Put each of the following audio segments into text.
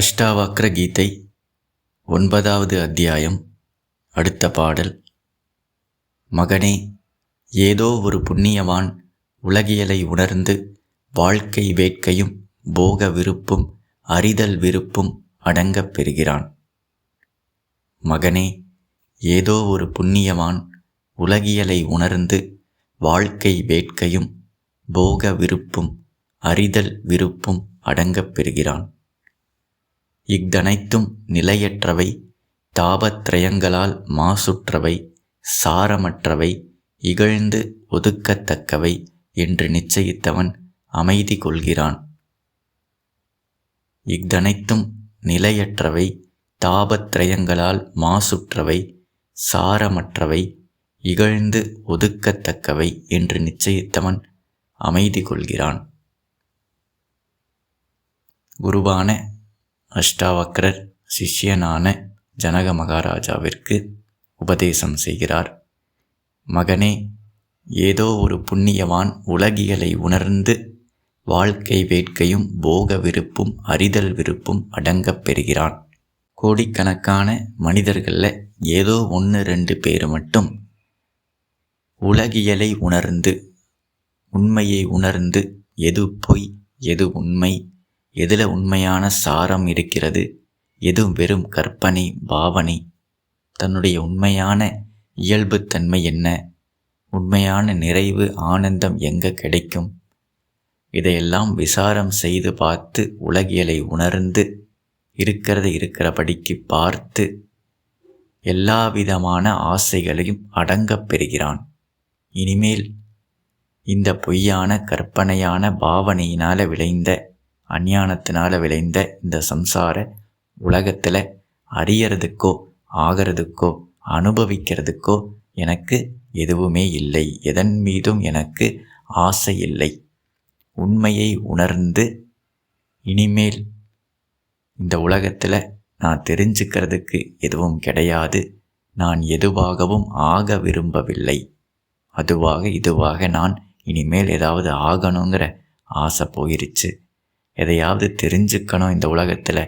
அஷ்டாவக்ர கீதை ஒன்பதாவது அத்தியாயம் அடுத்த பாடல். மகனே ஏதோ ஒரு புண்ணியவான் உலகியலை உணர்ந்து வாழ்க்கை வேட்கையும் போக விருப்பும் அறிதல் விருப்பும் அடங்கப் பெறுகிறான். மகனே ஏதோ ஒரு புண்ணியவான் உலகியலை உணர்ந்து வாழ்க்கை வேட்கையும் போக விருப்பும் அறிதல் விருப்பும் அடங்கப் பெறுகிறான். இஃதனைத்தும் நிலையற்றவை தாபத்ரயங்களால் மாசுற்றவை சாரமற்றவை இகழ்ந்து ஒதுக்கத்தக்கவை என்று நிச்சயித்தவன் அமைதி கொள்கிறான். இஃதனைத்தும் நிலையற்றவை தாபத்ரயங்களால் மாசுற்றவை சாரமற்றவை இகழ்ந்து ஒதுக்கத்தக்கவை என்று நிச்சயித்தவன் அமைதி கொள்கிறான். குருவான அஷ்டாவக்ரர் சிஷ்யனான ஜனக மகாராஜாவிற்கு உபதேசம் செய்கிறார். மகனே ஏதோ ஒரு புண்ணியவான் உலகியலை உணர்ந்து வாழ்க்கை வேட்கையும் போக விருப்பும் அறிதல் விருப்பும் அடங்கப் பெறுகிறான். கோடிக்கணக்கான மனிதர்களில் ஏதோ ஒன்று ரெண்டு பேர் மட்டும் உலகியலை உணர்ந்து உண்மையை உணர்ந்து எது பொய் எது உண்மை எதில் உண்மையான சாரம் இருக்கிறது? எது வெறும் கற்பனை பாவனை? தன்னுடைய உண்மையான இயல்புத்தன்மை என்ன? உண்மையான நிறைவு ஆனந்தம் எங்கே கிடைக்கும்? இதையெல்லாம் விசாரம் செய்து பார்த்து உலகியலை உணர்ந்து இருக்கிறத இருக்கிறபடிக்கு பார்த்து எல்லா விதமான ஆசைகளையும் அடங்கப் பெறுகிறான். இனிமேல் இந்த பொய்யான கற்பனையான பாவனையினால் விளைந்த அஞ்ஞானத்தினால் விளைந்த இந்த சம்சார உலகத்தில் அறியறதுக்கோ ஆகிறதுக்கோ அனுபவிக்கிறதுக்கோ எனக்கு எதுவுமே இல்லை. எதன் மீதும் எனக்கு ஆசை இல்லை. உண்மையை உணர்ந்து இனிமேல் இந்த உலகத்தில் நான் தெரிஞ்சுக்கிறதுக்கு எதுவும் கிடையாது. நான் எதுவாகவும் ஆக விரும்பவில்லை. அதுவாக இதுவாக நான் இனிமேல் ஏதாவது ஆகணுங்கிற ஆசை போயிருச்சு. எதையாவது தெரிஞ்சுக்கணும் இந்த உலகத்தில்.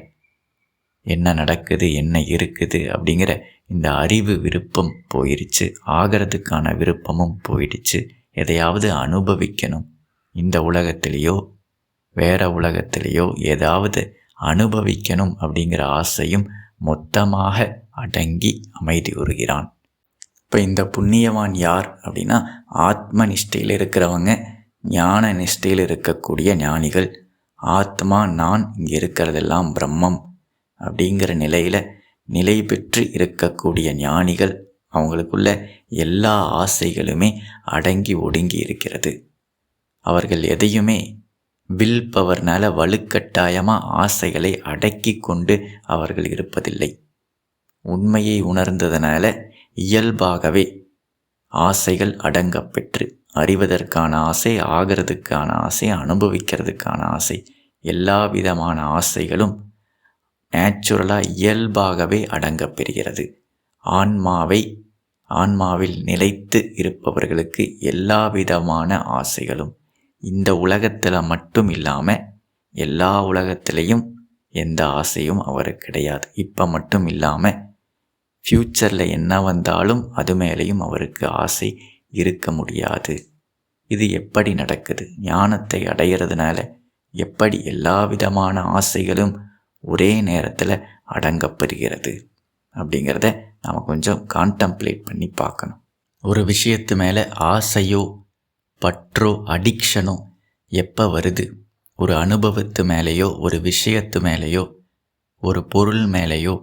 என்ன நடக்குது என்ன இருக்குது அப்படிங்கிற இந்த அறிவு விருப்பம் போயிடுச்சு ஆகிறதுக்கான விருப்பமும் போயிடுச்சு. எதையாவது அனுபவிக்கணும். இந்த உலகத்திலேயோ வேற உலகத்திலேயோ ஏதாவது அனுபவிக்கணும் அப்படிங்கிற ஆசையும் மொத்தமாக அடங்கி அமைதி உறுகிறான் இப்போ இந்த புண்ணியவான் யார் அப்படின்னா ஆத்ம நிஷ்டையில் இருக்கிறவங்க ஞான நிஷ்டையில் இருக்கக்கூடிய ஞானிகள். ஆத்மா நான் இங்கே இருக்கிறதெல்லாம் பிரம்மம் அப்படிங்கிற நிலையில் நிலை பெற்று இருக்கக்கூடிய ஞானிகள் அவங்களுக்குள்ள எல்லா ஆசைகளுமே அடங்கி ஒடுங்கி இருக்கிறது. அவர்கள் எதையுமே வில் பவர்னால வலுக்கட்டாயமாக ஆசைகளை அடக்கி கொண்டு அவர்கள் இருப்பதில்லை. உண்மையை உணர்ந்ததனால இயல்பாகவே ஆசைகள் அடங்கப்பெற்று அறிவதற்கான ஆசை ஆகிறதுக்கான ஆசை அனுபவிக்கிறதுக்கான ஆசை எல்லா விதமான ஆசைகளும் நேச்சுரலாக இயல்பாகவே அடங்கப்பெறுகிறது ஆன்மாவை ஆன்மாவில் நிலைத்து இருப்பவர்களுக்கு எல்லா விதமான ஆசைகளும் இந்த உலகத்தில் மட்டும் இல்லாமல் எல்லா உலகத்திலையும் எந்த ஆசையும் அவருக்கு கிடையாது. இப்போ மட்டும் இல்லாமல் ஃப்யூச்சரில் என்ன வந்தாலும் அது மேலேயும் அவருக்கு ஆசை இருக்க முடியாது. இது எப்படி நடக்குது? ஞானத்தை அடையிறதுனால எப்படி எல்லா விதமான ஆசைகளும் ஒரே நேரத்தில் அடங்கப்பெறுகிறது அப்படிங்கிறத நாம் கொஞ்சம் கான்டம்ப்ளேட் பண்ணி பார்க்கணும். ஒரு விஷயத்து மேலே ஆசையோ பற்றோ அடிக்ஷனோ எப்போ வருது? ஒரு அனுபவத்து மேலேயோ ஒரு விஷயத்து மேலேயோ ஒரு பொருள் மேலேயோ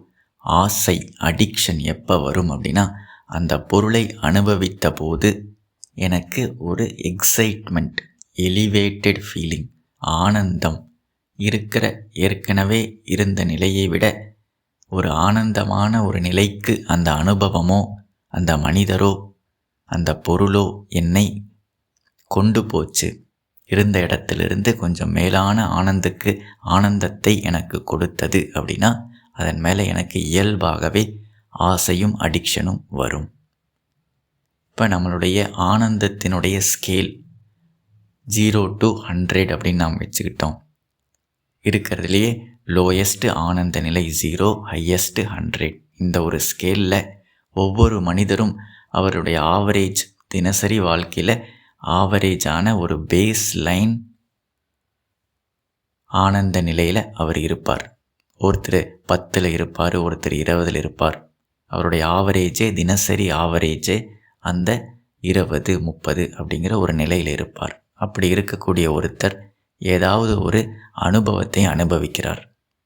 ஆசை அடிக்ஷன் எப்போ வரும் அப்படின்னா அந்த பொருளை அனுபவித்த போது எனக்கு ஒரு எக்ஸைட்மெண்ட் எலிவேட்டட் ஃபீலிங் ஆனந்தம் இருக்கிற ஏற்கனவே இருந்த நிலையை விட ஒரு ஆனந்தமான ஒரு நிலைக்கு அந்த அனுபவமோ அந்த மனிதரோ அந்த பொருளோ என்னை கொண்டு போச்சு. இருந்த இடத்திலிருந்து கொஞ்சம் மேலான ஆனந்துக்கு ஆனந்தத்தை எனக்கு கொடுத்தது அப்படின்னா அதன் மேலே எனக்கு இயல்பாகவே ஆசையும் அடிக்ஷனும் வரும். இப்போ நம்மளுடைய ஆனந்தத்தினுடைய ஸ்கேல் ஜீரோ டு ஹண்ட்ரட் அப்படின்னு நாம் வச்சுக்கிட்டோம். இருக்கிறதுலையே லோயஸ்ட்டு ஆனந்த நிலை ஜீரோ ஹையஸ்ட்டு ஹண்ட்ரட் இந்த ஒரு ஸ்கேலில் ஒவ்வொரு மனிதரும் அவருடைய ஆவரேஜ் தினசரி வாழ்க்கையில் ஆவரேஜான ஒரு பேஸ் லைன் ஆனந்த நிலையில் அவர் இருப்பார். ஒருத்தர் பத்தில் இருப்பார் ஒருத்தர் இருபதில் இருப்பார். அவருடைய ஆவரேஜே தினசரி ஆவரேஜே அந்த இருபது முப்பது அப்படிங்கிற ஒரு நிலையில் இருப்பார். அப்படி இருக்கக்கூடிய ஒருத்தர் ஏதாவது ஒரு அனுபவத்தை அனுபவிக்கிறார்.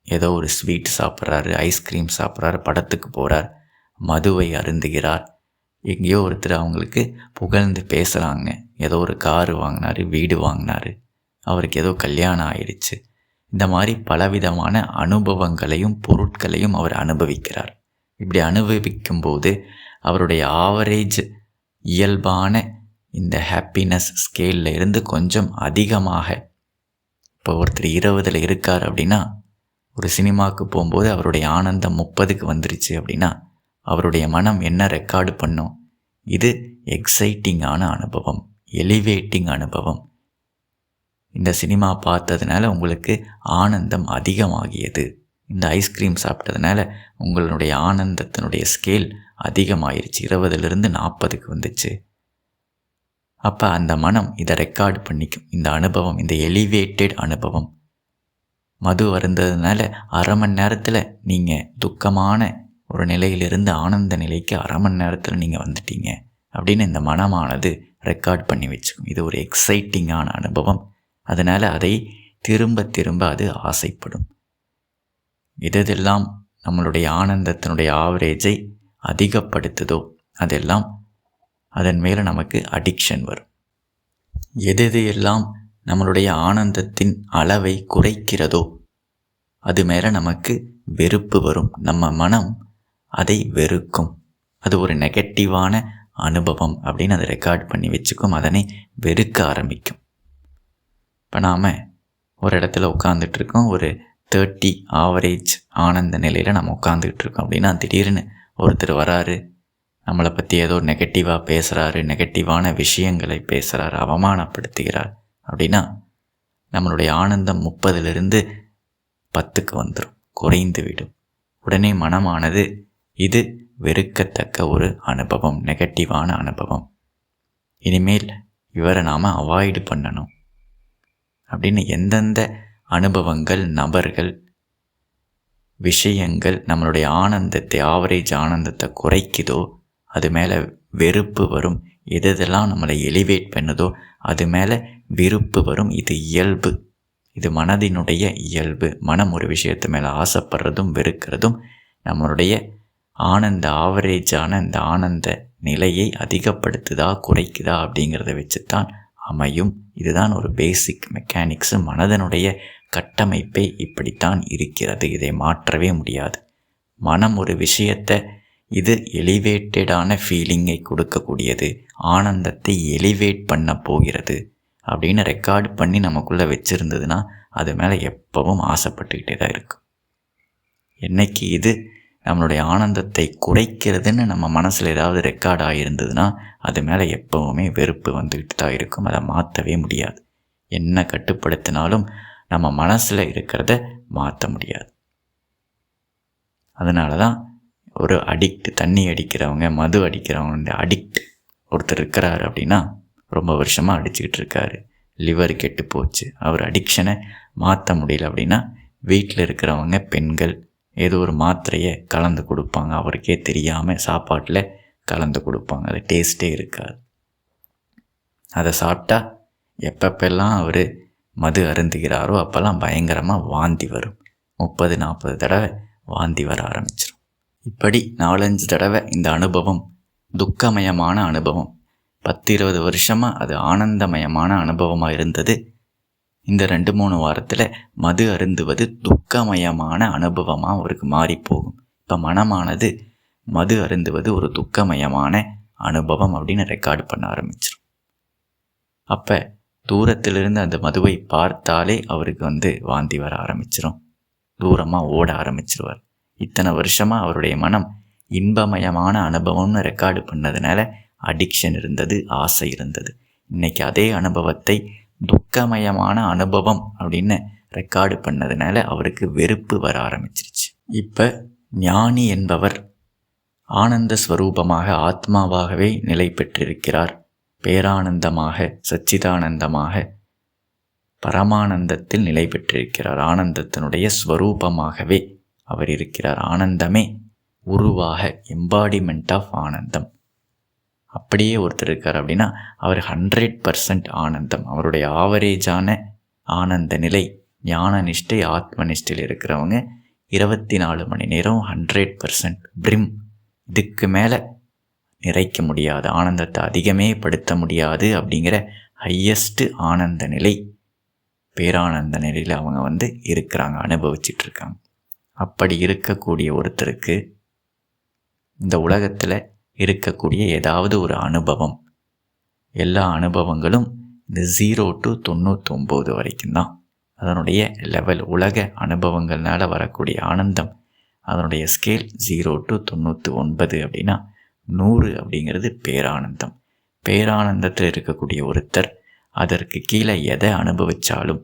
ஏதோ ஒரு ஸ்வீட் சாப்பிட்றாரு ஐஸ்கிரீம் சாப்பிட்றாரு படத்துக்கு போகிறார் மதுவை அருந்துகிறார். எங்கேயோ ஒருத்தர் அவங்களுக்கு புகழ்ந்து பேசுகிறாங்க ஏதோ ஒரு காரு வாங்கினார் வீடு வாங்கினார். அவருக்கு ஏதோ கல்யாணம் ஆயிடுச்சு. இந்த மாதிரி பலவிதமான அனுபவங்களையும் பொருட்களையும் அவர் அனுபவிக்கிறார். இப்படி அனுபவிக்கும் போது அவருடைய ஆவரேஜ் இயல்பான இந்த ஹாப்பினஸ் ஸ்கேலில் இருந்து கொஞ்சம் அதிகமாக. இப்போ ஒருத்தர் இருபதில் இருக்கார் அப்படின்னா ஒரு சினிமாவுக்கு போகும்போது அவருடைய ஆனந்தம் முப்பதுக்கு வந்துருச்சு அப்படின்னா அவருடைய மனம் என்ன ரெக்கார்டு பண்ணும்? இது எக்ஸைட்டிங்கான அனுபவம் எலிவேட்டிங் அனுபவம். இந்த சினிமா பார்த்ததுனால உங்களுக்கு ஆனந்தம் அதிகமாகியது. இந்த ஐஸ்கிரீம் சாப்பிட்டதுனால உங்களுடைய ஆனந்தத்தினுடைய ஸ்கேல் அதிகமாயிருச்சு. இருபதுலேருந்து நாற்பதுக்கு வந்துச்சு. அப்போ அந்த மனம் இதை ரெக்கார்டு பண்ணிக்கும். இந்த அனுபவம் இந்த எலிவேட்டட் அனுபவம். மது வருந்ததுனால அரை மணி நேரத்தில் நீங்கள் துக்கமான ஒரு நிலையிலிருந்து ஆனந்த நிலைக்கு அரை மணி நேரத்தில் நீங்கள் வந்துட்டீங்க. அப்படின்னு இந்த மனமானது ரெக்கார்ட் பண்ணி வச்சுக்கும். இது ஒரு எக்ஸைட்டிங்கான அனுபவம். அதனால் அதை திரும்ப திரும்ப அது ஆசைப்படும். எதெல்லாம் நம்மளுடைய ஆனந்தத்தினுடைய ஆவரேஜை அதிகப்படுத்துதோ அதெல்லாம் அதன் மேலே நமக்கு அடிக்ஷன் வரும். எது எது எல்லாம் நம்மளுடைய ஆனந்தத்தின் அளவை குறைக்கிறதோ அது மேலே நமக்கு வெறுப்பு வரும். நம்ம மனம் அதை வெறுக்கும். அது ஒரு நெகட்டிவான அனுபவம் அப்படின்னு அதை ரெக்கார்ட் பண்ணி வச்சுக்கும். அதனை வெறுக்க ஆரம்பிக்கும். இப்போ நாம் ஒரு இடத்துல உட்காந்துட்ருக்கோம் ஒரு தேர்ட்டி ஆவரேஜ் ஆனந்த நிலையில் நம்ம உட்காந்துக்கிட்டு இருக்கோம் அப்படின்னா திடீர்னு ஒருத்தர் வராரு நம்மளை பற்றி ஏதோ நெகட்டிவாக பேசுகிறாரு நெகட்டிவான விஷயங்களை பேசுகிறாரு அவமானப்படுத்துகிறார். அப்படின்னா நம்மளுடைய ஆனந்தம் முப்பதுலேருந்து பத்துக்கு வந்துடும் குறைந்து விடும் உடனே மனமானது இது வெறுக்கத்தக்க ஒரு அனுபவம் நெகட்டிவான அனுபவம். இனிமேல் இவரை நாம் அவாய்டு பண்ணணும். அப்படின்னு எந்தெந்த அனுபவங்கள் நபர்கள் விஷயங்கள் நம்மளுடைய ஆனந்தத்தை ஆவரேஜ் ஆனந்தத்தை குறைக்குதோ அது மேலே வெறுப்பு வரும். எது எதெல்லாம் நம்மளை எலிவேட் பண்ணுதோ அது மேலே விருப்பு வரும். இது இயல்பு. இது மனதினுடைய இயல்பு. மனம் ஒரு விஷயத்து மேலே ஆசைப்படுறதும் வெறுக்கிறதும் நம்மளுடைய ஆனந்த ஆவரேஜான இந்த ஆனந்த நிலையை அதிகப்படுத்துதா குறைக்குதா அப்படிங்கிறத வச்சு தான் அமையும். இதுதான் ஒரு பேசிக் மெக்கானிக்ஸு மனதனுடைய கட்டமைப்பே இப்படித்தான் இருக்கிறது. இதை மாற்றவே முடியாது. மனம் ஒரு விஷயத்தை இது எலிவேட்டடான ஃபீலிங்கை கொடுக்கக்கூடியது. ஆனந்தத்தை எலிவேட் பண்ண போகிறது. அப்படின்னு ரெக்கார்டு பண்ணி நமக்குள்ளே வச்சுருந்ததுன்னா அது மேலே எப்பவும் ஆசைப்பட்டுக்கிட்டே தான் இருக்கும் என்னைக்கு இது நம்மளுடைய ஆனந்தத்தை குறைக்கிறதுன்னு நம்ம மனசில் ஏதாவது ரெக்கார்ட் ஆகியிருந்ததுன்னா அது மேலே எப்போவுமே வெறுப்பு வந்துக்கிட்டு தான் இருக்கும். அதை மாற்றவே முடியாது. என்ன கட்டுப்படுத்தினாலும் நம்ம மனசில் இருக்கிறத மாற்ற முடியாது. அதனால தான் ஒரு அடிக்ட் தண்ணி அடிக்கிறவங்க மது அடிக்கிறவங்க அடிக்ட் ஒருத்தர் இருக்கிறாரு அப்படின்னா ரொம்ப வருஷமாக அடிச்சுக்கிட்டு இருக்காரு. லிவர் கெட்டு போச்சு. அவர் அடிக்ஷனை மாற்ற முடியல அப்படின்னா வீட்டில் இருக்கிறவங்க பெண்கள் ஏதோ ஒரு மாத்திரையை கலந்து கொடுப்பாங்க. அவருக்கே தெரியாமல் சாப்பாட்டில் கலந்து கொடுப்பாங்க. அது டேஸ்ட்டே இருக்காது. அதை சாப்பிட்டா எப்பப்பெல்லாம் அவர் மது அருந்துகிறாரோ அப்போல்லாம் பயங்கரமாக வாந்தி வரும். முப்பது நாற்பது தடவை வாந்தி வர ஆரம்பிச்சிடும் இப்படி நாலஞ்சு தடவை இந்த அனுபவம் துக்கமயமான அனுபவம் பத்து இருபது வருஷமாக அது ஆனந்தமயமான அனுபவமாக இருந்தது. இந்த ரெண்டு மூணு வாரத்தில் மது அருந்துவது துக்கமயமான அனுபவமாக அவருக்கு மாறிப்போகும். இப்போ மனமானது மது அருந்துவது ஒரு துக்கமயமான அனுபவம் அப்படின்னு ரெக்கார்டு பண்ண ஆரம்பிச்சிடும் அப்போ தூரத்திலிருந்து அந்த மதுவை பார்த்தாலே அவருக்கு வந்து வாந்தி வர ஆரம்பிச்சிடும் தூரமாக ஓட ஆரம்பிச்சிருவார். இத்தனை வருஷமாக அவருடைய மனம் இன்பமயமான அனுபவம்னு ரெக்கார்டு பண்ணதுனால அடிக்ஷன் இருந்தது ஆசை இருந்தது. இன்னைக்கு அதே அனுபவத்தை துக்கமயமான அனுபவம் அப்படின்னு ரெக்கார்டு பண்ணதுனால அவருக்கு வெறுப்பு வர ஆரம்பிச்சிருச்சு. இப்போ ஞானி என்பவர் ஆனந்த ஸ்வரூபமாக ஆத்மாவாகவே நிலை பெற்றிருக்கிறார். பேரானந்தமாக சச்சிதானந்தமாக பரமானந்தத்தில் நிலை பெற்றிருக்கிறார். ஆனந்தத்தினுடைய ஸ்வரூபமாகவே அவர் இருக்கிறார். ஆனந்தமே உருவாக எம்பாடிமெண்ட் ஆஃப் ஆனந்தம். அப்படியே ஒருத்தர் இருக்கார் அப்படின்னா அவர் ஹண்ட்ரட் பர்சன்ட் ஆனந்தம். அவருடைய ஆவரேஜான ஆனந்த நிலை ஞான நிஷ்டை ஆத்ம நிஷ்டையில் இருக்கிறவங்க இருபத்தி நாலு மணி நேரம் ஹண்ட்ரட் பர்சன்ட் பிரிம் இதுக்கு மேலே நிறைக்க முடியாது ஆனந்தத்தை அதிகமே படுத்த முடியாது அப்படிங்கிற ஹையஸ்ட்டு ஆனந்த நிலை பேரானந்த நிலையில் அவங்க வந்து இருக்கிறாங்க அனுபவிச்சிட்டு இருக்காங்க அப்படி இருக்கக்கூடிய ஒருத்தருக்கு இந்த உலகத்தில் இருக்கக்கூடிய ஏதாவது ஒரு அனுபவம். எல்லா அனுபவங்களும் இந்த ஜீரோ டு தொண்ணூத்தொம்பது வரைக்கும் தான். அதனுடைய லெவல் உலக அனுபவங்கள்னால வரக்கூடிய ஆனந்தம் அதனுடைய ஸ்கேல் ஜீரோ டு தொண்ணூற்றி ஒன்பது அப்படின்னா நூறு அப்படிங்கிறது பேரானந்தம். பேரானந்தத்தில் இருக்கக்கூடிய ஒருத்தர் அதற்கு கீழே எதை அனுபவித்தாலும்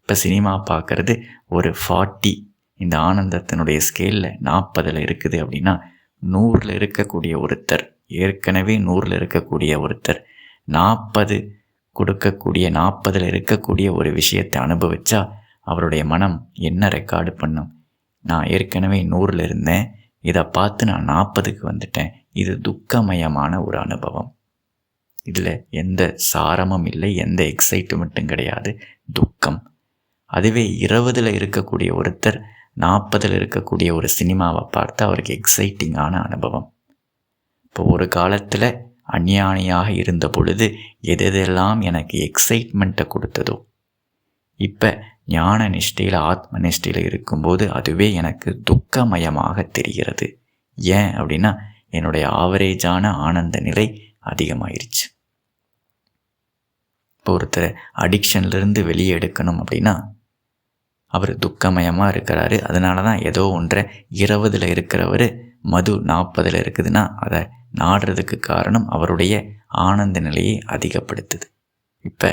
இப்போ சினிமா பார்க்குறது ஒரு ஃபார்ட்டி இந்த ஆனந்தத்தினுடைய ஸ்கேலில் நாற்பதில் இருக்குது அப்படின்னா நூறில் இருக்கக்கூடிய ஒருத்தர் ஏற்கனவே நூறில் இருக்கக்கூடிய ஒருத்தர் நாற்பது கொடுக்கக்கூடிய நாற்பதில் இருக்கக்கூடிய ஒரு விஷயத்தை அனுபவித்தா அவருடைய மனம் என்ன ரெக்கார்டு பண்ணும்? நான் ஏற்கனவே நூறில் இருந்தேன் இதை பார்த்து நான் நாற்பதுக்கு வந்துட்டேன் இது துக்கமயமான ஒரு அனுபவம். இதில் எந்த சாரமும் இல்லை எந்த எக்ஸைட்மெண்ட்டும் கிடையாது. துக்கம். அதுவே இருபதில் இருக்கக்கூடிய ஒருத்தர் நாற்பதில் இருக்கக்கூடிய ஒரு சினிமாவை பார்த்து அவருக்கு எக்ஸைட்டிங்கான அனுபவம். இப்போ ஒரு காலத்தில் அஞ்ஞானியாக இருந்த பொழுது எதெல்லாம் எனக்கு எக்ஸைட்மெண்ட்டை கொடுத்ததோ இப்போ ஞான நிஷ்டையில் ஆத்ம நிஷ்டையில் இருக்கும்போது அதுவே எனக்கு துக்கமயமாக தெரிகிறது. ஏன் அப்படின்னா என்னுடைய ஆவரேஜான ஆனந்த நிலை அதிகமாயிருச்சு. இப்போ ஒருத்தர் அடிக்ஷன்லேருந்து வெளியே எடுக்கணும் அப்படின்னா அவர் துக்கமயமாக இருக்கிறாரு. அதனால தான் ஏதோ ஒன்றை இருபதில் இருக்கிறவர் மது நாற்பதில் இருக்குதுன்னா அதை நாடுறதுக்கு காரணம் அவருடைய ஆனந்த நிலையை அதிகப்படுத்துது. இப்போ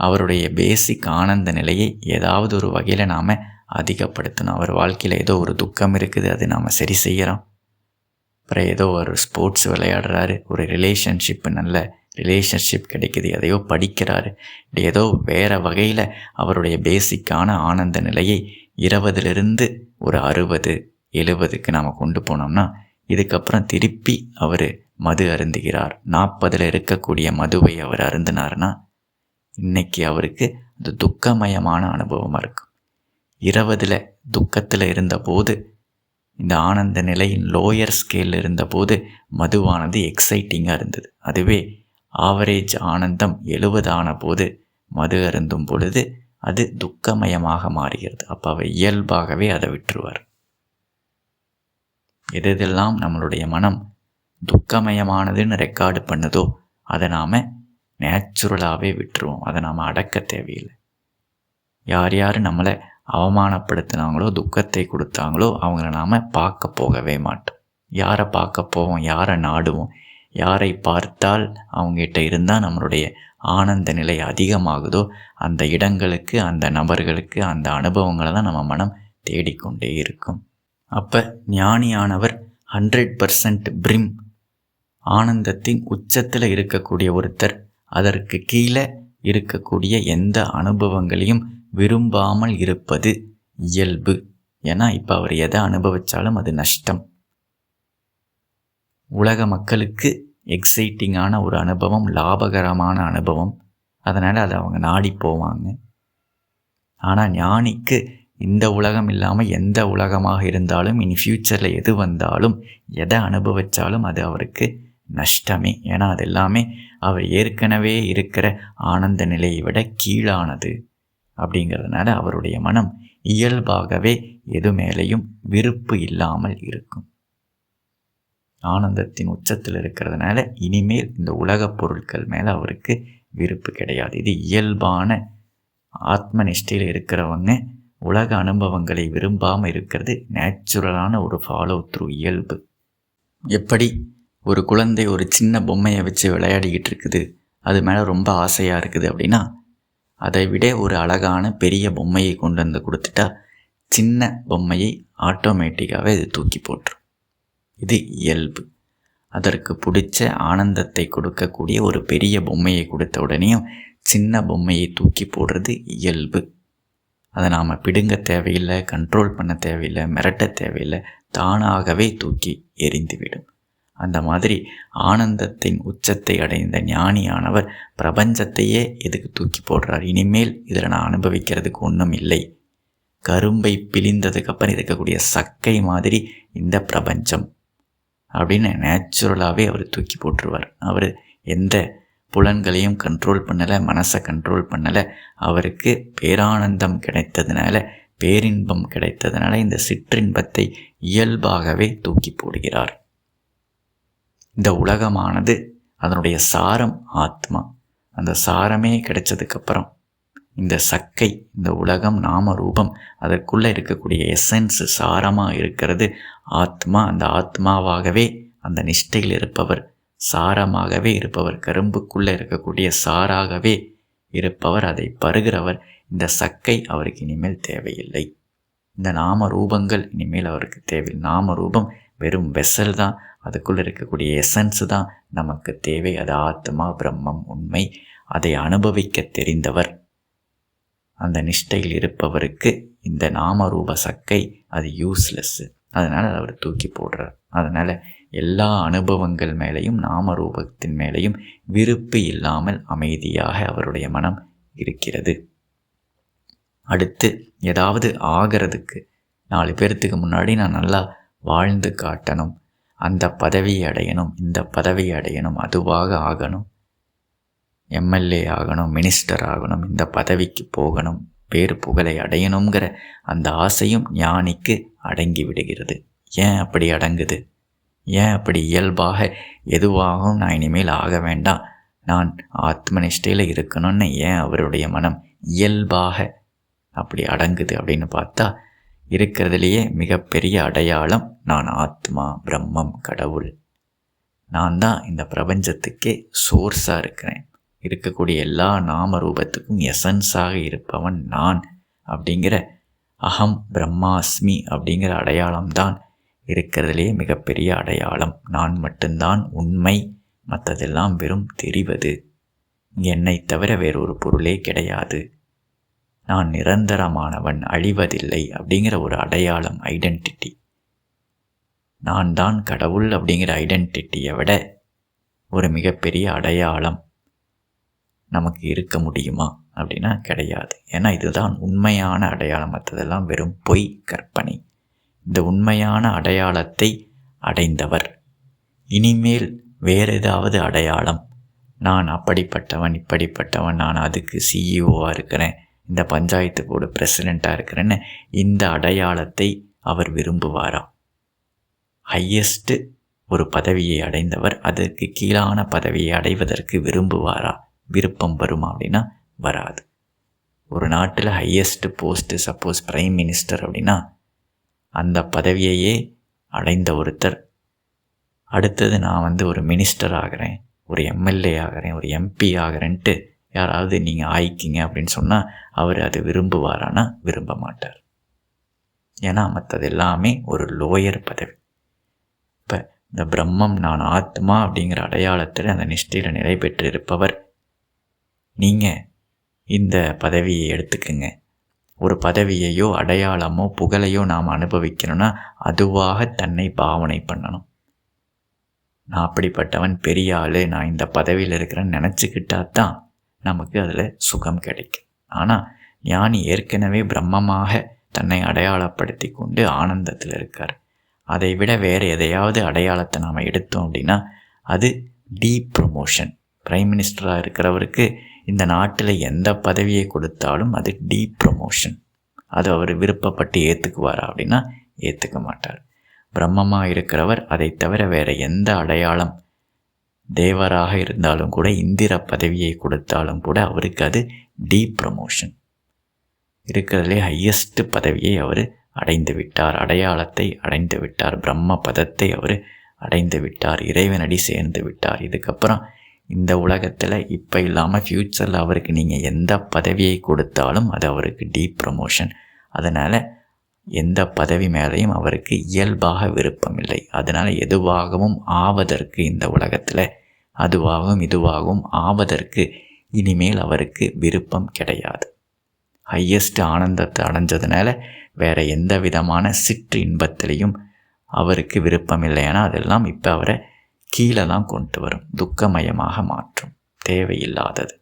அவருடைய பேசிக் ஆனந்த நிலையை ஏதாவது ஒரு வகையில் நாம் அதிகப்படுத்தணும். அவர் வாழ்க்கையில் ஏதோ ஒரு துக்கம் இருக்குது அது நாம் சரி செய்கிறோம் அப்புறம் ஏதோ ஒரு ஸ்போர்ட்ஸ் விளையாடுறாரு. ஒரு ரிலேஷன்ஷிப் நல்ல ரிலேஷன்ஷிப் கிடைக்குது. எதையோ படிக்கிறாரு. ஏதோ வேறு வகையில் அவருடைய பேசிக்கான ஆனந்த நிலையை இருபதுலேருந்து ஒரு அறுபது எழுபதுக்கு நாம் கொண்டு போனோம்னா இதுக்கப்புறம் திருப்பி அவர் மது அருந்துகிறார். நாற்பதில் இருக்கக்கூடிய மதுவை அவர் அருந்தினார்னா இன்னைக்கு அவருக்கு அது துக்கமயமான அனுபவமாக இருக்கும். இருபதில் துக்கத்தில் இருந்தபோது இந்த ஆனந்த நிலையின் லோயர் ஸ்கேலில் இருந்தபோது மதுவானது எக்ஸைட்டிங்காக இருந்தது. அதுவே ஆவரேஜ் ஆனந்தம் எழுபதான போது மது அருந்தும் பொழுது அது துக்கமயமாக மாறுகிறது. அப்போ அவர் இயல்பாகவே அதை விட்டுருவார். எதெல்லாம் நம்மளுடைய மனம் துக்கமயமானதுன்னு ரெக்கார்டு பண்ணுதோ அதை நாம் நேச்சுரலாகவே விட்டுருவோம். அதை நாம் அடக்க தேவையில்லை. யார் யார் நம்மளை அவமானப்படுத்தினாங்களோ துக்கத்தை கொடுத்தாங்களோ அவங்கள நாம் பார்க்க போகவே மாட்டோம். யாரை பார்க்க போவோம் யாரை நாடுவோம் யாரை பார்த்தால் அவங்ககிட்ட இருந்தால் நம்மளுடைய ஆனந்த நிலை அதிகமாகுதோ அந்த இடங்களுக்கு அந்த நபர்களுக்கு அந்த அனுபவங்களை தான் நம்ம மனம் தேடிக்கொண்டே இருக்கும். அப்போ ஞானியானவர் ஹண்ட்ரட் பர்சன்ட் பிரிம் ஆனந்தத்தின் உச்சத்தில் இருக்கக்கூடிய ஒருத்தர் அதற்கு கீழே இருக்கக்கூடிய எந்த அனுபவங்களையும் விரும்பாமல் இருப்பது இயல்பு. ஏன்னா இப்போ அவர் எதை அனுபவித்தாலும் அது நஷ்டம். உலக மக்களுக்கு எக்ஸைட்டிங்கான ஒரு அனுபவம் லாபகரமான அனுபவம். அதனால் அதை அவங்க நாடி போவாங்க. ஆனால் ஞானிக்கு இந்த உலகம் இல்லாமல் எந்த உலகமாக இருந்தாலும் இனி ஃப்யூச்சரில் எது வந்தாலும் எதை அனுபவித்தாலும் அது அவருக்கு நஷ்டமே. ஏன்னா அது எல்லாமே அவர் ஏற்கனவே இருக்கிற ஆனந்த நிலையை விட கீழானது. அப்படிங்கிறதுனால அவருடைய மனம் இயல்பாகவே எது மேலேயும் விருப்பு இல்லாமல் இருக்கும். ஆனந்தத்தின் உச்சத்தில் இருக்கிறதுனால இனிமேல் இந்த உலகப் பொருட்கள் மேலே அவருக்கு விருப்பு கிடையாது. இது இயல்பான ஆத்ம நிஷ்டையில் இருக்கிறவங்க உலக அனுபவங்களை விரும்பாமல் இருக்கிறது நேச்சுரலான ஒரு ஃபாலோ த்ரூ இயல்பு. எப்படி ஒரு குழந்தை ஒரு சின்ன பொம்மையை வச்சு விளையாடிக்கிட்டு இருக்குது அது மேலே ரொம்ப ஆசையாக இருக்குது அப்படின்னா அதை விட ஒரு அழகான பெரிய பொம்மையை கொண்டு வந்து கொடுத்துட்டா சின்ன பொம்மையை ஆட்டோமேட்டிக்காகவே இது தூக்கி போட்டுரும். இது இயல்பு. அதற்கு பிடிச்ச ஆனந்தத்தை கொடுக்கக்கூடிய ஒரு பெரிய பொம்மையை கொடுத்த உடனேயும் சின்ன பொம்மையை தூக்கி போடுறது இயல்பு. அதை நாம் பிடுங்க தேவையில்லை கண்ட்ரோல் பண்ண தேவையில்லை மிரட்ட தேவையில்லை தானாகவே தூக்கி எரிந்துவிடும் அந்த மாதிரி ஆனந்தத்தின் உச்சத்தை அடைந்த ஞானியானவர் பிரபஞ்சத்தையே எதுக்கு தூக்கி போடுறார்? இனிமேல் இதில் நான் அனுபவிக்கிறதுக்கு ஒன்றும் இல்லை. கரும்பை பிழிந்ததுக்கப்புறம் இருக்கக்கூடிய சக்கை மாதிரி இந்த பிரபஞ்சம் அப்படின்னு நேச்சுரலாகவே அவர் தூக்கி போட்டுருவார். அவர் எந்த புலன்களையும் கண்ட்ரோல் பண்ணலை மனசை கண்ட்ரோல் பண்ணலை அவருக்கு பேரானந்தம் கிடைத்ததுனால பேரின்பம் கிடைத்ததுனால இந்த சிற்றின்பத்தை இயல்பாகவே தூக்கி போடுகிறார். இந்த உலகமானது அதனுடைய சாரம் ஆத்மா. அந்த சாரமே கிடைச்சதுக்கப்புறம் இந்த சக்கை இந்த உலகம் நாம ரூபம் அதற்குள்ளே இருக்கக்கூடிய எசன்ஸ் சாரமாக இருக்கிறது ஆத்மா. அந்த ஆத்மாவாகவே அந்த நிஷ்டையில் இருப்பவர் சாரமாகவே இருப்பவர் கரும்புக்குள்ளே இருக்கக்கூடிய சாராகவே இருப்பவர் அதை பருகிறவர். இந்த சக்கை அவருக்கு இனிமேல் தேவையில்லை. இந்த நாம ரூபங்கள் இனிமேல் அவருக்கு தேவை நாம ரூபம் வெறும் வெசல் தான். அதுக்குள்ளே இருக்கக்கூடிய எசன்ஸ் தான் நமக்கு தேவை. அது ஆத்மா பிரம்மம் உண்மை. அதை அனுபவிக்க தெரிந்தவர். அந்த நிஷ்டையில் இருப்பவருக்கு இந்த நாமரூப சக்கை அது யூஸ்லெஸ்ஸு அதனால் அவர் தூக்கி போடுறார். அதனால் எல்லா அனுபவங்கள் மேலேயும் நாமரூபத்தின் மேலேயும் விருப்பு இல்லாமல் அமைதியாக அவருடைய மனம் இருக்கிறது. அடுத்து ஏதாவது ஆகிறதுக்கு நாலு பேர்த்துக்கு முன்னாடி நான் நல்லா வாழ்ந்து காட்டணும். அந்த பதவியை அடையணும் இந்த பதவியை அடையணும் அதுவாக ஆகணும். எம்எல்ஏ ஆகணும் மினிஸ்டர் ஆகணும் இந்த பதவிக்கு போகணும் பேர் புகழை அடையணுங்கிற அந்த ஆசையும் ஞானிக்கு அடங்கி விடுகிறது. ஏன் அப்படி அடங்குது? ஏன் அப்படி இயல்பாக எதுவாகவும் நான் இனிமேல் ஆக வேண்டாம்? நான் ஆத்மனிஷ்டையில் இருக்கணும்னு ஏன் அவருடைய மனம் இயல்பாக அப்படி அடங்குது அப்படின்னு பார்த்தா இருக்கிறதுலையே மிகப்பெரிய அடையாளம் நான் ஆத்மா பிரம்மம் கடவுள். நான் தான் இந்த பிரபஞ்சத்துக்கே சோர்ஸாக இருக்கிறேன். இருக்கக்கூடிய எல்லா நாம ரூபத்துக்கும் எசன்ஸாக இருப்பவன் நான் அப்படிங்கிற அகம் பிரம்மாஸ்மி அப்படிங்கிற அடையாளம்தான் இருக்கிறதுலே மிகப்பெரிய அடையாளம். நான் மட்டும்தான் உண்மை மற்றதெல்லாம் வெறும் தெரிவது. என்னை தவிர வேறொரு பொருளே கிடையாது. நான் நிரந்தரமானவன் அழிவதில்லை அப்படிங்கிற ஒரு அடையாளம் ஐடென்டிட்டி நான் தான் கடவுள் அப்படிங்கிற ஐடென்டிட்டியை விட ஒரு மிகப்பெரிய அடையாளம் நமக்கு இருக்க முடியுமா அப்படின்னா கிடையாது. ஏன்னா இதுதான் உண்மையான அடையாளம். மற்றதெல்லாம் வெறும் பொய் கற்பனை. இந்த உண்மையான அடையாளத்தை அடைந்தவர். இனிமேல் வேறு ஏதாவது அடையாளம். நான் அப்படிப்பட்டவன் இப்படிப்பட்டவன் நான் அதுக்கு சிஇஓவாக இருக்கிறேன். இந்த பஞ்சாயத்து போர்டு பிரசிடெண்ட்டாக இருக்கிறேன்னு இந்த அடையாளத்தை அவர் விரும்புவாரா ஹையஸ்ட்டு ஒரு பதவியை அடைந்தவர் அதற்கு கீழான பதவியை அடைவதற்கு விரும்புவாரா? விருப்பம் வருமா அப்படின்னா வராது. ஒரு நாட்டில் highest post suppose prime minister அப்படின்னா அந்த பதவியையே அடைந்த ஒருத்தர். அடுத்தது நான் வந்து ஒரு மினிஸ்டர் ஆகிறேன் ஒரு எம்எல்ஏ ஆகிறேன் ஒரு எம்பி ஆகிறேன்ட்டு யாராவது நீங்கள் ஆயிக்கிங்க அப்படின்னு சொன்னால் அவர் அது விரும்புவாரானா? விரும்ப மாட்டார். ஏன்னா மற்றது எல்லாமே ஒரு லோயர் பதவி. இப்போ இந்த பிரம்மம் நான் ஆத்மா அப்படிங்கிற அடையாளத்தில் அந்த நிஷ்டையில் நிலை பெற்றிருப்பவர். நீங்கள் இந்த பதவியை எடுத்துக்குங்க. ஒரு பதவியையோ அடையாளமோ புகழையோ நாம் அனுபவிக்கணும்னா அதுவாக தன்னை பாவனை பண்ணணும். நான் அப்படிப்பட்டவன் பெரிய ஆள் நான் இந்த பதவியில் இருக்கிறேன்னு நினச்சிக்கிட்டா தான் நமக்கு அதில் சுகம் கிடைக்கும். ஆனால் ஞானி ஏற்கனவே பிரம்மமாக தன்னை அடையாளப்படுத்தி கொண்டு ஆனந்தத்தில் இருக்கார். அதை விட வேறு எதையாவது அடையாளத்தை நாம் எடுத்தோம் அப்படின்னா அது டீப் ப்ரொமோஷன் பிரைம் மினிஸ்டராக இருக்கிறவருக்கு இந்த நாட்டில் எந்த பதவியை கொடுத்தாலும் அது டீப் ப்ரொமோஷன் அது அவர் விருப்பப்பட்டு ஏற்றுக்குவாரா அப்படின்னா ஏற்றுக்க மாட்டார். பிரம்மமாக இருக்கிறவர் அதை தவிர வேறு எந்த அடையாளம் தேவராக இருந்தாலும் கூட இந்திர பதவியை கொடுத்தாலும் கூட அவருக்கு அது டீப் ப்ரமோஷன் இருக்கிறதுலே ஹையஸ்ட் பதவியை அவர் அடைந்து விட்டார். அடையாளத்தை அடைந்து விட்டார். பிரம்ம பதத்தை அவர் அடைந்து விட்டார். இறைவனடி சேர்ந்து விட்டார். இதுக்கப்புறம் இந்த உலகத்தில் இப்போ இல்லாமல் ஃப்யூச்சரில் அவருக்கு நீங்கள் எந்த பதவியை கொடுத்தாலும் அது அவருக்கு டீப் ப்ரமோஷன் அதனால் எந்த பதவி மேலேயும் அவருக்கு இயல்பாக விருப்பம் இல்லை அதனால் எதுவாகவும் ஆவதற்கு இந்த உலகத்தில் அதுவாகவும் இதுவாகவும் ஆவதற்கு இனிமேல் அவருக்கு விருப்பம் கிடையாது. ஹையஸ்ட் ஆனந்தத்தை அடைஞ்சதுனால வேறு எந்த விதமான சிற்று இன்பத்திலையும் அவருக்கு விருப்பம் இல்லைன்னா அதெல்லாம் இப்போ அவரை கீழே தான் கொண்டு வரும். துக்கமயமாக மாற்றும். தேவையில்லாதது.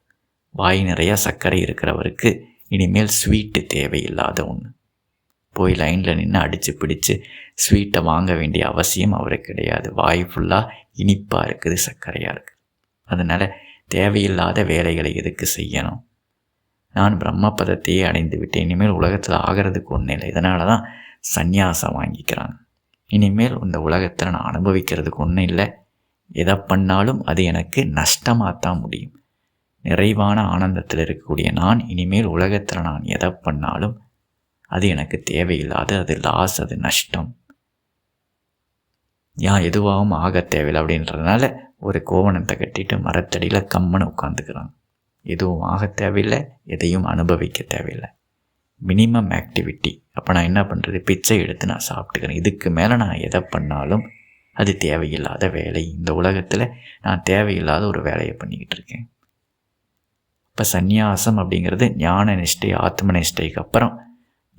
வாய் நிறைய சர்க்கரை இருக்கிறவருக்கு இனிமேல் ஸ்வீட்டு தேவையில்லாத ஒன்று போய் லைனில் நின்று அடித்து பிடிச்சு ஸ்வீட்டை வாங்க வேண்டிய அவசியம் அவருக்கு கிடையாது. வாய் ஃபுல்லாக இனிப்பாக இருக்குது சர்க்கரையாக இருக்குது. அதனால் தேவையில்லாத வேலைகளை எதுக்கு செய்யணும்? நான் பிரம்ம பதத்தையே அடைந்து விட்டேன். இனிமேல் உலகத்தில் ஆகிறதுக்கு ஒன்றும் இல்லை. இதனால தான் சந்நியாசம் வாங்கிக்கிறாங்க. இனிமேல் இந்த உலகத்தில் நான் அனுபவிக்கிறதுக்கு ஒன்றும் இல்லை. எதை பண்ணாலும் அது எனக்கு நஷ்டமாக தான் முடியும். நிறைவான ஆனந்தத்தில் இருக்கக்கூடிய நான் இனிமேல் உலகத்தில் நான் எதை பண்ணாலும் அது எனக்கு தேவையில்லாது அது லாஸ் அது நஷ்டம். ஏன் எதுவாகவும் ஆக தேவையில்லை அப்படின்றதுனால ஒரு கோவணத்தை கட்டிட்டு மரத்தடியில் கம்மனை உட்காந்துக்கிறாங்க எதுவும் ஆக தேவையில்லை எதையும் அனுபவிக்க தேவையில்லை. மினிமம் ஆக்டிவிட்டி அப்போ நான் என்ன பண்ணுறது பிச்சை எடுத்து நான் சாப்பிட்டுக்கிறேன். இதுக்கு மேலே நான் எதை பண்ணாலும் அது தேவையில்லாத வேலை. இந்த உலகத்தில் நான் தேவையில்லாத ஒரு வேலையை பண்ணிக்கிட்டு இருக்கேன். இப்போ சந்நியாசம் அப்படிங்கிறது ஞான நிஷ்டை ஆத்ம நிஷ்டைக்கு அப்புறம்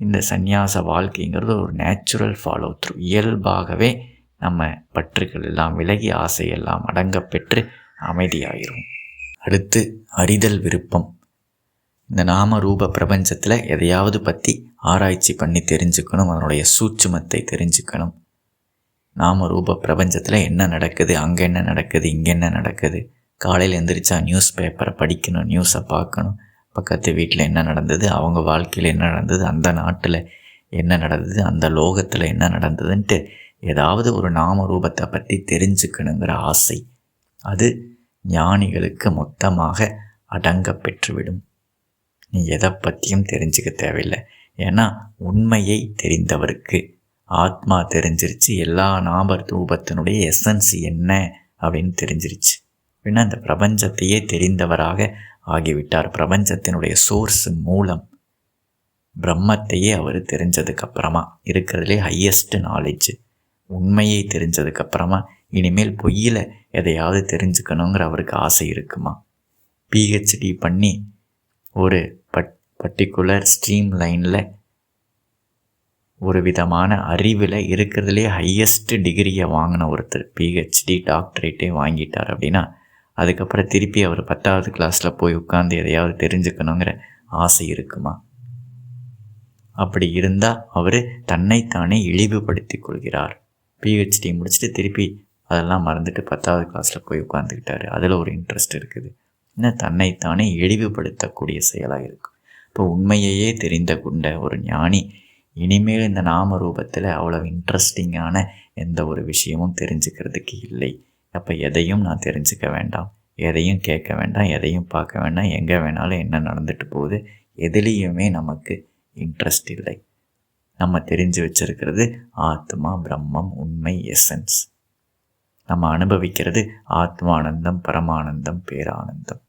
இந்த சந்நியாச வாழ்க்கைங்கிறது ஒரு நேச்சுரல் ஃபாலோ த்ரூ இயல்பாகவே நம்ம பற்றுகள் எல்லாம் விலகி ஆசையெல்லாம் அடங்க பெற்று அமைதியாயிரும். அடுத்து அறிதல் விருப்பம். இந்த நாம ரூப பிரபஞ்சத்தில் எதையாவது பற்றி ஆராய்ச்சி பண்ணி தெரிஞ்சுக்கணும் அதனுடைய சூட்சுமத்தை தெரிஞ்சுக்கணும். நாம ரூப பிரபஞ்சத்தில் என்ன நடக்குது அங்கே என்ன நடக்குது இங்கே என்ன நடக்குது காலையில் எந்திரிச்சா நியூஸ் பேப்பரை படிக்கணும் நியூஸை பார்க்கணும் பக்கத்து வீட்டில் என்ன நடந்தது அவங்க வாழ்க்கையில் என்ன நடந்தது அந்த நாட்டில் என்ன நடந்தது அந்த லோகத்தில் என்ன நடந்ததுன்ட்டு ஏதாவது ஒரு நாம ரூபத்தை பற்றி தெரிஞ்சுக்கணுங்கிற ஆசை. அது ஞானிகளுக்கு மொத்தமாக அடங்க பெற்றுவிடும். நீ எதை பற்றியும் தெரிஞ்சுக்க தேவையில்லை. ஏன்னா உண்மையை தெரிந்தவருக்கு ஆத்மா தெரிஞ்சிருச்சு எல்லா நாம ரூபத்தினுடைய எசன்ஸ் என்ன அப்படின்னு தெரிஞ்சிருச்சு. அப்படின்னா அந்த பிரபஞ்சத்தையே தெரிந்தவராக ஆகிவிட்டார். பிரபஞ்சத்தினுடைய சோர்ஸ் மூலம் பிரம்மத்தையே அவர் தெரிஞ்சதுக்கப்புறமா இருக்கிறதுலே ஹையஸ்ட் நாலேஜ் உண்மையை தெரிஞ்சதுக்கப்புறமா இனிமேல் பொய்யில் எதையாவது தெரிஞ்சுக்கணுங்கிற அவருக்கு ஆசை இருக்குமா? பிஹெச்டி பண்ணி ஒரு பட் பர்டிகுலர் ஸ்ட்ரீம் லைனில் ஒரு விதமான அறிவில் இருக்கிறதுலே ஹையஸ்ட் டிகிரியை வாங்கின ஒருத்தர் பிஹெச்டி டாக்டரேட்டே வாங்கிட்டார் அப்படின்னா அதுக்கப்புறம் திருப்பி அவர் பத்தாவது கிளாஸில் போய் உட்காந்து எதையாவது தெரிஞ்சுக்கணுங்கிற ஆசை இருக்குமா? அப்படி இருந்தால் அவர் தன்னைத்தானே இழிவுபடுத்தி கொள்கிறார். பிஹெச்டி முடிச்சுட்டு திருப்பி அதெல்லாம் மறந்துட்டு பத்தாவது கிளாஸில் போய் உட்காந்துக்கிட்டாரு அதில் ஒரு இன்ட்ரெஸ்ட் இருக்குது. இன்னும் தன்னைத்தானே இழிவுபடுத்தக்கூடிய செயலாக இருக்கும் இப்போ உண்மையையே தெரிந்த கொண்ட ஒரு ஞானி இனிமேல் இந்த நாம ரூபத்தில் அவ்வளோ இன்ட்ரெஸ்டிங்கான எந்த ஒரு விஷயமும் தெரிஞ்சுக்கிறதுக்கு இல்லை. அப்போ எதையும் நான் தெரிஞ்சுக்க வேண்டாம். எதையும் கேட்க வேண்டாம். எதையும் பார்க்க வேண்டாம். எங்கே வேணாலும் என்ன நடந்துட்டு போகுது எதுலேயுமே நமக்கு இன்ட்ரெஸ்ட் இல்லை. நம்ம தெரிஞ்சு வச்சிருக்கிறது ஆத்மா பிரம்மம் உண்மை எசன்ஸ் நம்ம அனுபவிக்கிறது ஆத்மானந்தம் பரமானந்தம் பேரானந்தம்.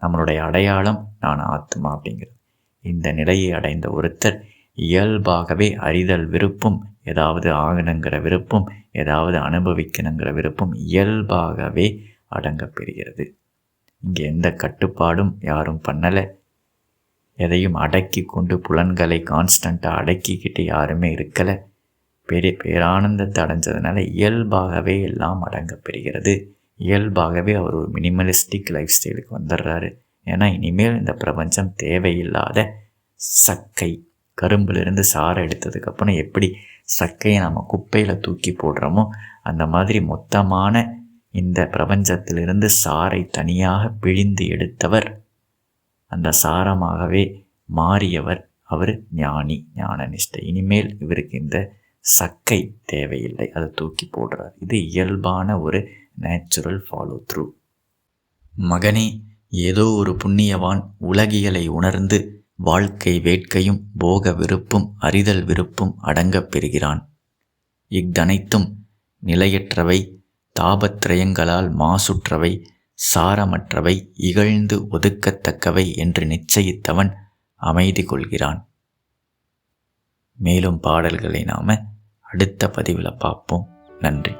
நம்மளுடைய அடையாளம் நான் ஆத்மா அப்படிங்கிறது. இந்த நிலையை அடைந்த ஒருத்தர் இயல்பாகவே அறிதல் விருப்பம் ஏதாவது ஆகணுங்கிற விருப்பம் ஏதாவது அனுபவிக்கணுங்கிற விருப்பம் இயல்பாகவே அடங்கப்பெறுகிறது. இங்கே எந்த கட்டுப்பாடும் யாரும் பண்ணலை. எதையும் அடக்கி கொண்டு புலன்களை கான்ஸ்டண்ட்டாக அடக்கிக்கிட்டு யாருமே இருக்கலை. பெரிய பேரானந்தத்தை அடைஞ்சதுனால இயல்பாகவே எல்லாம் அடங்கப்பெறுகிறது. இயல்பாகவே அவர் ஒரு மினிமலிஸ்டிக் லைஃப் ஸ்டைலுக்கு வந்துடுறாரு ஏன்னா இனிமேல் இந்த பிரபஞ்சம் தேவையில்லாத சக்கை கரும்பிலிருந்து சாரை எடுத்ததுக்கப்புறம் எப்படி சக்கையை நம்ம குப்பையில் தூக்கி போடுறோமோ அந்த மாதிரி மொத்தமான இந்த பிரபஞ்சத்திலிருந்து சாரை தனியாக பிழிந்து எடுத்தவர் அந்த சாரமாகவே மாறியவர் அவர் ஞானி ஞான நிஷ்டை இனிமேல் இவருக்கு இந்த சக்கை தேவையில்லை. அதை தூக்கி போடுறார். இது இயல்பான ஒரு நேச்சுரல் ஃபாலோ த்ரூ மகனே ஏதோ ஒரு புண்ணியவான் உலகியலை உணர்ந்து வாழ்க்கை வேட்கையும் போக விருப்பும் அறிதல் விருப்பும் அடங்கப் பெறுகிறான். இஃதனைத்தும் நிலையற்றவை தாபத்ரயங்களால் மாசுற்றவை சாரமற்றவை இகழ்ந்து ஒதுக்கத்தக்கவை என்று நிச்சயித்தவன் அமைதி கொள்கிறான். மேலும் பாடல்களை நாம் அடுத்த பதிவில் பார்ப்போம். நன்றி.